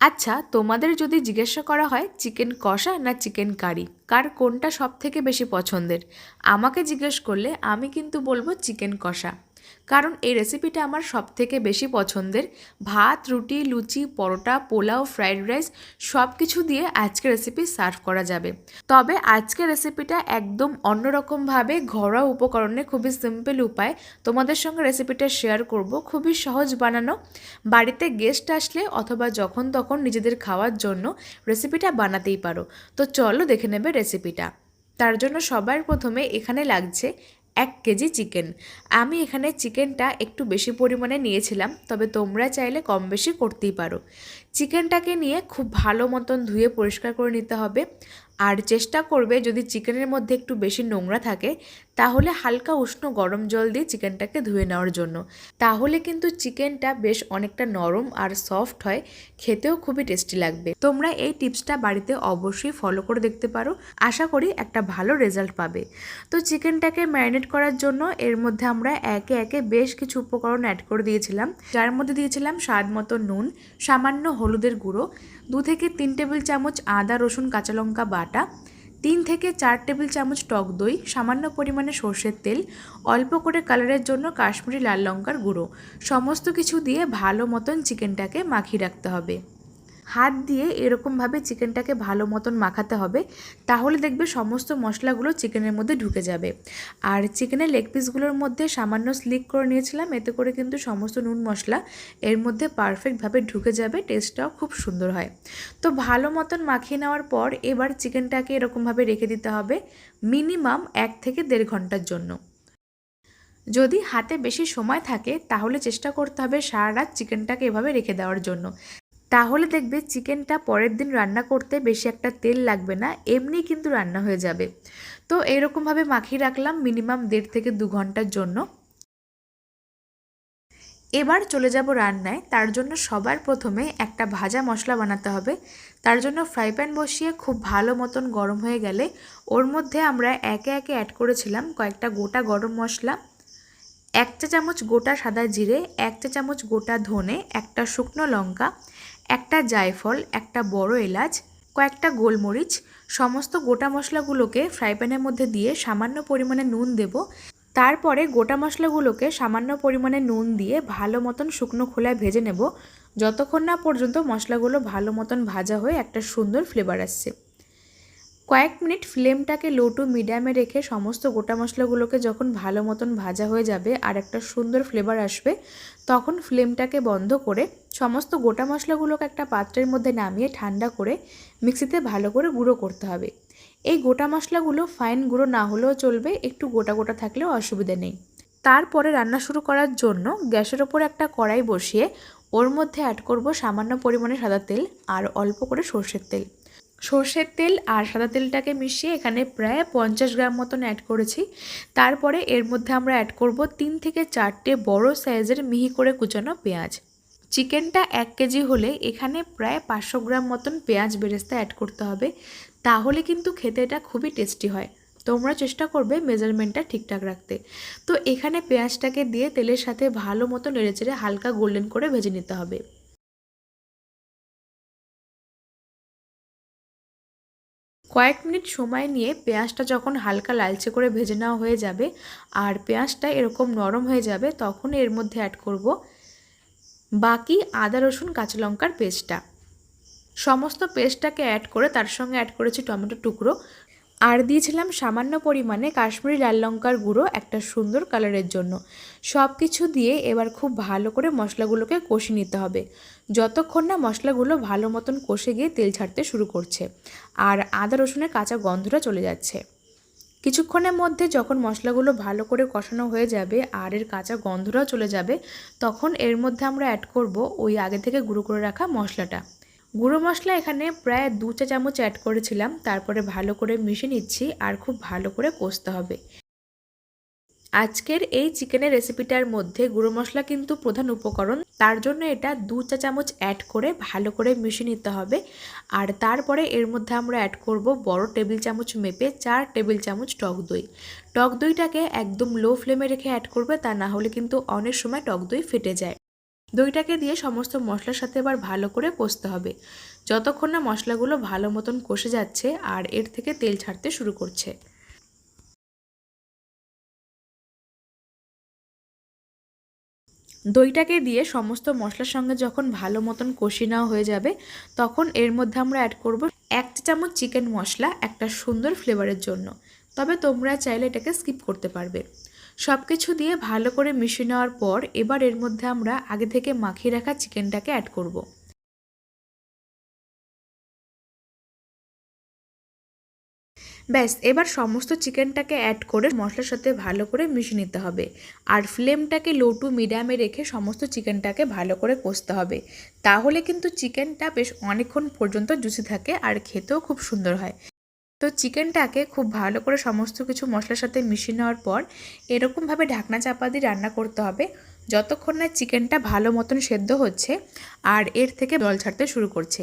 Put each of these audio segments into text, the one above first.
আচ্ছা তোমাদের যদি জিজ্ঞাসা করা হয় চিকেন কষা না চিকেন কারি, কার কোনটা সব থেকে বেশি পছন্দের? আমাকে জিজ্ঞেস করলে আমি কিন্তু বলব চিকেন কষা। কারণ এই রেসিপিটা আমার সব থেকে বেশি পছন্দের। ভাত, রুটি, লুচি, পরোটা, পোলাও ফ্রাইড রাইস সব কিছু দিয়ে আজকের রেসিপি সার্ভ করা যাবে। তবে আজকের রেসিপিটা একদম অন্যরকমভাবে ঘরোয়া উপকরণে খুবই সিম্পল উপায়। তোমাদের সঙ্গে রেসিপিটা শেয়ার করব, খুবই সহজ বানানো। বাড়িতে গেস্ট আসলে অথবা যখন তখন নিজেদের খাওয়ার জন্য রেসিপিটা বানাতেই পারো। তো চলো দেখে নেবে রেসিপিটা তার জন্য সবার প্রথমে এখানে লাগছে এক কেজি চিকেন। আমি এখানে চিকেনটা একটু বেশি পরিমাণে নিয়েছিলাম, তবে তোমরা চাইলে কম বেশি করতেই পারো। চিকেনটাকে নিয়ে খুব ভালো মতন ধুয়ে পরিষ্কার করে নিতে হবে। আর চেষ্টা করবে যদি চিকেনের মধ্যে একটু বেশি নোংরা থাকে, তাহলে হালকা উষ্ণ গরম জল দিয়ে চিকেনটাকে ধুয়ে নেওয়ার জন্য। তাহলে কিন্তু চিকেনটা বেশ অনেকটা নরম আর সফট হয়, খেতেও খুবই টেস্টি লাগবে। তোমরা এই টিপসটা বাড়িতে অবশ্যই ফলো করে দেখতে পারো, আশা করি একটা ভালো রেজাল্ট পাবে। তো চিকেনটাকে ম্যারিনেট করার জন্য এর মধ্যে আমরা একে একে বেশ কিছু উপকরণ অ্যাড করে দিয়েছিলাম। যার মধ্যে দিয়েছিলাম স্বাদ মতো নুন, সামান্য হলুদের গুঁড়ো, দু থেকে তিন টেবিল চামচ আদা, রসুন, কাঁচা লঙ্কা বাটা তিন থেকে চার টেবিল চামচ টক দই, সামান্য পরিমাণে সর্ষের তেল, অল্প করে কালারের জন্য কাশ্মীরি লাল লঙ্কার গুঁড়ো। সমস্ত কিছু দিয়ে ভালো মতন চিকেনটাকে মাখিয়ে রাখতে হবে। হাত দিয়ে এরকমভাবে চিকেনটাকে ভালো মতন মাখাতে হবে, তাহলে দেখবে সমস্ত মশলাগুলো চিকেনের মধ্যে ঢুকে যাবে। আর চিকেনের লেগ পিসগুলোর মধ্যে সামান্য স্লিক করে নিয়েছিলাম, এতে করে কিন্তু সমস্ত নুন মশলা এর মধ্যে পারফেক্টভাবে ঢুকে যাবে টেস্টটাও খুব সুন্দর হয়। তো ভালো মতন মাখিয়ে নেওয়ার পর এবার চিকেনটাকে এরকমভাবে রেখে দিতে হবে মিনিমাম এক থেকে দেড় ঘণ্টার জন্য। যদি হাতে বেশি সময় থাকে, তাহলে চেষ্টা করতে হবে সারা রাত চিকেনটাকে এভাবে রেখে দেওয়ার জন্য। তাহলে দেখবে চিকেনটা পরের দিন রান্না করতে বেশি একটা তেল লাগবে না, এমনি কিন্তু রান্না হয়ে যাবে। তো এইরকমভাবে মাখিয়ে রাখলাম মিনিমাম দেড় থেকে দু ঘণ্টার জন্য। এবার চলে যাব রান্নায়, তার জন্য সবার প্রথমে একটা ভাজা মশলা বানাতে হবে। তার জন্য ফ্রাই প্যান বসিয়ে খুব ভালো মতন গরম হয়ে গেলে ওর মধ্যে আমরা একে একে অ্যাড করেছিলাম কয়েকটা গোটা গরম মশলা, এক চা চামচ গোটা সাদা জিরে, এক চা চামচ গোটা ধনে, একটা শুকনো লঙ্কা একটা জায়ফল, একটা বড় এলাচ, কয়েকটা গোলমরিচ, সমস্ত গোটা মশলাগুলোকে ফ্রাই প্যানের মধ্যে দিয়ে সামান্য পরিমাণে নুন দেব। তারপরে গোটা মশলাগুলোকে সামান্য পরিমাণে নুন দিয়ে ভালো মতন শুকনো খোলায় ভেজে নেব। যতক্ষণ না পর্যন্ত মশলাগুলো ভালো মতন ভাজা হয়ে একটা সুন্দর ফ্লেভার আসছে। কয়েক মিনিট ফ্লেমটাকে লো টু মিডিয়ামে রেখে সমস্ত গোটা মশলাগুলোকে যখন ভালো মতন ভাজা হয়ে যাবে আর একটা সুন্দর ফ্লেভার আসবে, তখন ফ্লেমটাকে বন্ধ করে সমস্ত গোটা মশলাগুলোকে একটা পাত্রের মধ্যে নামিয়ে ঠান্ডা করে মিক্সিতে ভালো করে গুঁড়ো করতে হবে। এই গোটা মশলাগুলো ফাইন গুঁড়ো না হলেও চলবে, একটু গোটা গোটা থাকলেও অসুবিধে নেই। তারপরে রান্না শুরু করার জন্য গ্যাসের ওপর একটা কড়াই বসিয়ে ওর মধ্যে অ্যাড করব সামান্য পরিমাণে সাদা তেল আর অল্প করে সর্ষের তেল। সর্ষের তেল আর সাদা তেলটাকে মিশিয়ে এখানে প্রায় পঞ্চাশ গ্রাম মতন অ্যাড করেছি। তারপরে এর মধ্যে আমরা অ্যাড করব তিন থেকে চারটে বড় সাইজের মিহি করে কুচানো পেঁয়াজ। চিকেনটা এক কেজি হলে এখানে প্রায় পাঁচশো গ্রাম মতন পেঁয়াজ বেরেস্তা অ্যাড করতে হবে। তাহলে কিন্তু খেতে এটা খুবই টেস্টি হয়। তোমরা চেষ্টা করবে মেজারমেন্টটা ঠিকঠাক রাখতে। তো এখানে পেঁয়াজটাকে দিয়ে তেলের সাথে ভালো মতো নেড়েচেড়ে হালকা গোল্ডেন করে ভেজে নিতে হবে। কয়েক মিনিট সময় নিয়ে পেঁয়াজটা যখন হালকা লালচে করে ভেজে নেওয়া হয়ে যাবে, আর পেঁয়াজটা এরকম নরম হয়ে যাবে, তখন এর মধ্যে অ্যাড করব বাকি আদা, রসুন, কাঁচা লঙ্কার পেস্টটা। সমস্ত পেস্টটাকে অ্যাড করে তার সঙ্গে অ্যাড করেছি টমেটো টুকরো। আর দিয়েছিলাম সামান্য পরিমাণে কাশ্মীরি লাল লঙ্কার গুঁড়ো একটা সুন্দর কালারের জন্য। সব কিছু দিয়ে এবার খুব ভালো করে মশলাগুলোকে কষে নিতে হবে। যতক্ষণ না মশলাগুলো ভালো মতন কষে গিয়ে তেল ছাড়তে শুরু করছে। আর আদা, রসুনের কাঁচা গন্ধটা চলে যাচ্ছে। কিছুক্ষণের মধ্যে যখন মশলাগুলো ভালো করে কষানো হয়ে যাবে আর এর কাঁচা গন্ধটাও চলে যাবে, তখন এর মধ্যে আমরা অ্যাড করব ওই আগে থেকে গুঁড়ো করে রাখা মশলাটা। গুঁড়ো মশলা এখানে প্রায় দু চা চামচ অ্যাড করেছিলাম, তারপরে ভালো করে মিশিয়ে নিচ্ছি আর খুব ভালো করে কষতে হবে। আজকের এই চিকেনের রেসিপিটার মধ্যে গুঁড়ো মশলা কিন্তু প্রধান উপকরণ। তার জন্য এটা দু চা চামচ অ্যাড করে ভালো করে মিশিয়ে নিতে হবে। আর তারপরে এর মধ্যে আমরা অ্যাড করব বড় টেবিল চামচ মেপে চার টেবিল চামচ টক দই। টক দইটাকে একদম লো ফ্লেমে রেখে অ্যাড করবে, তা না হলে কিন্তু অনেক সময় টক দই ফেটে যায়। দইটাকে দিয়ে সমস্ত মশলার সাথে এবার ভালো করে কষতে হবে। যতক্ষণ না মশলাগুলো ভালো মতন কষে যাচ্ছে আর এর থেকে তেল ছাড়তে শুরু করছে। দইটাকে দিয়ে সমস্ত মশলার সঙ্গে যখন ভালো মতন কষি নেওয়া হয়ে যাবে, তখন এর মধ্যে আমরা অ্যাড করব এক চামচ চিকেন মশলা, একটা সুন্দর ফ্লেভারের জন্য তবে তোমরা চাইলে এটাকে স্কিপ করতে পারবে সব কিছু দিয়ে ভালো করে মিশিয়ে নেওয়ার পর এবার এর মধ্যে আমরা আগে থেকে মাখিয়ে রাখা চিকেনটাকে অ্যাড করব। ব্যাস, এবার সমস্ত চিকেনটাকে অ্যাড করে মশলার সাথে ভালো করে মিশিয়ে নিতে হবে। আর ফ্লেমটাকে লো টু মিডিয়ামে রেখে সমস্ত চিকেনটাকে ভালো করে কষতে হবে। তাহলে কিন্তু চিকেনটা বেশ অনেকক্ষণ পর্যন্ত জুসি থাকে আর খেতেও খুব সুন্দর হয়। তো চিকেনটাকে খুব ভালো করে সমস্ত কিছু মশলার সাথে মিশিয়ে নেওয়ার পর এরকমভাবে ঢাকনা চাপা দিয়ে রান্না করতে হবে। যতক্ষণ না চিকেনটা ভালো মতন সেদ্ধ হচ্ছে আর এর থেকে জল ছাড়তে শুরু করছে।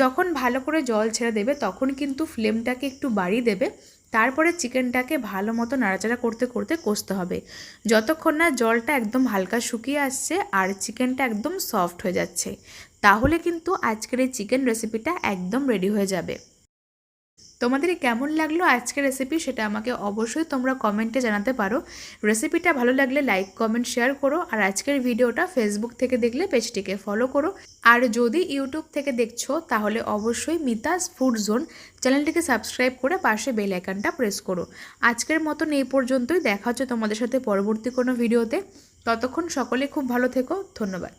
যখন ভালো করে জল ছেড়ে দেবে তখন কিন্তু ফ্লেমটাকে একটু বাড়িয়ে দেবে। তারপরে চিকেনটাকে ভালো মতো নাড়াচাড়া করতে করতে কষতে হবে। যতক্ষণ না জলটা একদম হালকা শুকিয়ে আসছে আর চিকেনটা একদম সফট হয়ে যাচ্ছে, তাহলে কিন্তু আজকের এই চিকেন রেসিপিটা একদম রেডি হয়ে যাবে। তোমাদের কেমন লাগল আজকের রেসিপি সেটা আমাকে অবশ্যই তোমরা কমেন্টে জানাতে পারো। রেসিপিটা ভালো লাগলে লাইক কমেন্ট শেয়ার করো আর আজকের ভিডিওটা ফেসবুক থেকে দেখলে পেজটিকে ফলো করো। আর যদি ইউটিউব থেকে দেখছ তাহলে অবশ্যই মিতাস ফুড জোন চ্যানেলটিকে সাবস্ক্রাইব করে পাশে বেল আইকনটা প্রেস করো। আজকের মতন এই পর্যন্তই, দেখা হচ্ছে তোমাদের সাথে পরবর্তী কোনো ভিডিওতে ততক্ষণ সকলে খুব ভালো থেকো, ধন্যবাদ।